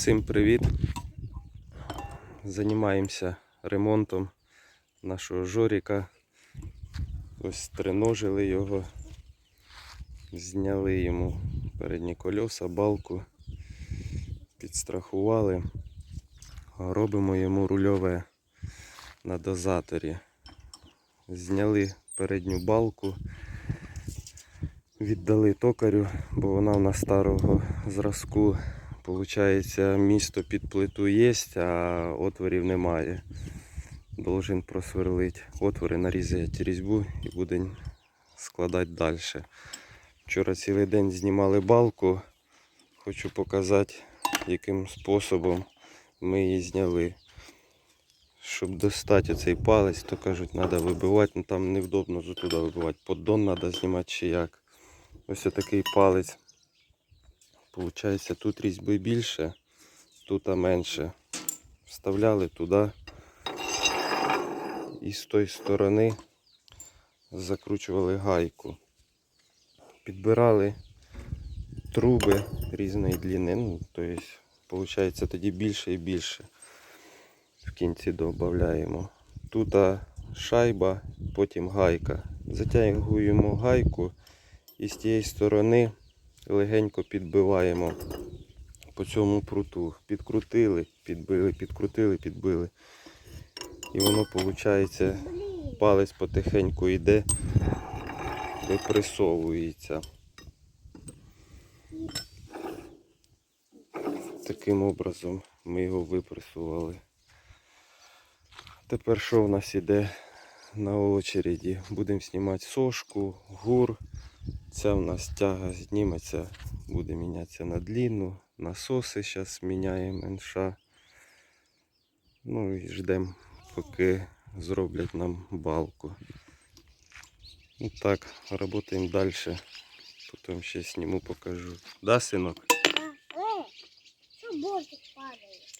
Всім привіт! Займаємося ремонтом нашого жоріка. Ось треножили його, зняли йому передні кольоса, балку, підстрахували. Робимо йому рульове на дозаторі. Зняли передню балку, віддали токарю, бо вона в нас старого зразку. Получається, місто під плиту є, а отворів немає. Должен просверлити отвори, нарізати різьбу і будемо складати далі. Вчора цілий день знімали балку. Хочу показати, яким способом ми її зняли. Щоб достати цей палець, то кажуть, треба вибивати, ну там невдобно туди вибивати. Поддон треба знімати чи як. Ось такий палець. Получається, тут різьби більше, тут менше. Вставляли туди і з тої сторони закручували гайку. Підбирали труби різної длини. Ну, тобто, виходить, тоді більше і більше. В кінці додаємо. Тут шайба, потім гайка. Затягуємо гайку і з тієї сторони легенько підбиваємо по цьому пруту. Підкрутили, підбили, підкрутили, підбили. І воно виходить, палець потихеньку йде, випресовується. Таким образом ми його випресували. Тепер що в нас іде на очереді? Будемо знімати сошку, гур. Ця в нас тяга зніметься, буде мінятися на длину. Насоси зараз міняємо НШ. Ну і ждемо, поки зроблять нам балку. Ну так, працюємо далі. Потім ще зніму, покажу. Да, синок? Что бортик падает?